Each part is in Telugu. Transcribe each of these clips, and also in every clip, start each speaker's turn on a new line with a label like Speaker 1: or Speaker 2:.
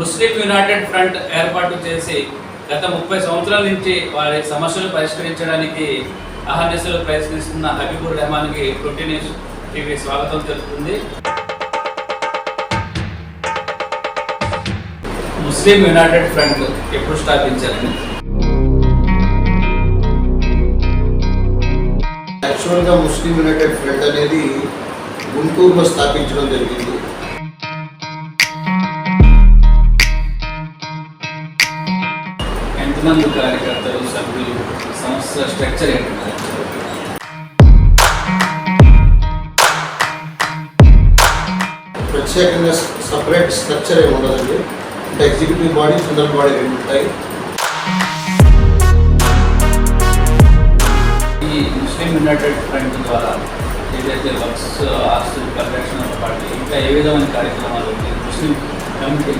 Speaker 1: ముస్లిం యునైటెడ్ ఫ్రంట్ ఏర్పాటు చేసి గత ముప్పై సంవత్సరాల నుంచి వారి సమస్యలు పరిష్కరించడానికి అహర్నిశలు ప్రయత్నిస్తున్న హబీబుర్ రెహమాన్కి ట్వంటీ న్యూస్ టీవీ స్వాగతం తెలుపుతుంది. ముస్లిం యునైటెడ్ ఫ్రంట్ ఎప్పుడు స్థాపించారని
Speaker 2: యాక్చువల్గా ముస్లిం యునైటెడ్ ఫ్రంట్ అనేది గుంటూరులో స్థాపించడం జరిగింది.
Speaker 1: ఎంతమంది కార్యకర్తలు సభ్యులు సంస్థ స్ట్రక్చర్ ఏంటంటే
Speaker 2: ప్రత్యేకంగా సపరేట్ స్ట్రక్చర్ ఏమి ఉండదండి. అంటే ఎగ్జిక్యూటివ్ బాడీ జనరల్ బాడీ రెండు ఉంటాయి.
Speaker 1: ఈ ముస్లిం యునైటెడ్ ఫ్రంట్ ద్వారా ఏదైతే వర్క్స్ ఆస్తుల పరిరక్షణ పార్టీ ఇంకా ఏ విధమైన కార్యక్రమాలు ముస్లిం కమ్యూనిటీ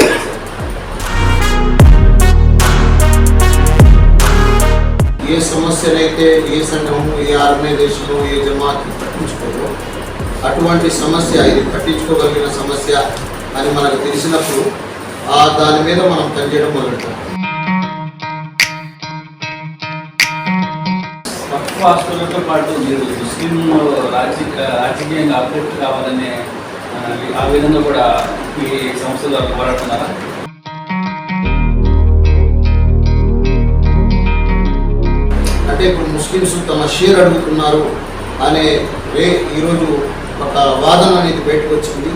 Speaker 2: ఏ సమస్యనైతే ఏ సంఘము ఏ ఆర్గనైజేషను ఏ జమాత్ పట్టించుకోదో అటువంటి సమస్య ఇది పట్టించుకోగలిగిన సమస్య అని మనకు తెలిసినప్పుడు ఆ దాని మీద మనం పనిచేయడం మొదలెట్టాం
Speaker 1: తక్కువ ఆస్తులతో పాటు మీరు ముస్లిం రాజకీయ రాజకీయంగా అభివృద్ధి కావాలనే ఆ, ఆ విధంగా కూడా ఈ సంస్థ ద్వారా పోరాడుతున్నారా?
Speaker 2: ముస్లిమ్స్ తమ షేర్ అడుగుతున్నారు అనే రే ఈరోజు ఒక వాదన అనేది బయటకు వచ్చింది.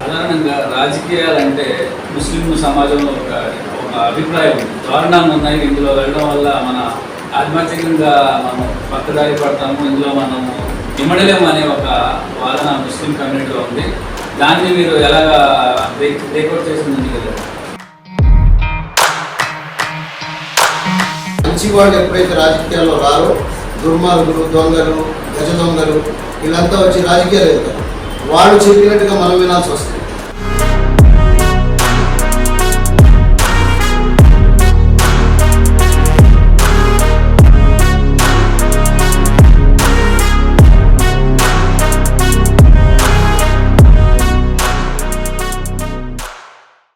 Speaker 1: సాధారణంగా రాజకీయాలంటే ముస్లిం సమాజంలో ఒక ఒక అభిప్రాయం ఉంది. ఉన్నాయి. ఇందులో వెళ్ళడం వల్ల మన ఆధ్యాత్మికంగా మనం పక్కదారి పడతాము. ఇందులో మనము ఇమ్మడలేము అనే ఒక వాదన ముస్లిం కమ్యూనిటీలో ఉంది. దాన్ని మీరు ఎలాగా బ్రేక్ బ్రేక్అవుట్ చేసి
Speaker 2: కదా? మంచివాడు ఎప్పుడైతే రాజకీయాల్లో రారో దుర్మార్గులు దొంగలు గజ దొంగలు వీళ్ళంతా వచ్చి రాజకీయాలు వెళ్తారు వాళ్ళు చెప్పినట్టుగా మనం వినాల్సి వస్తుంది.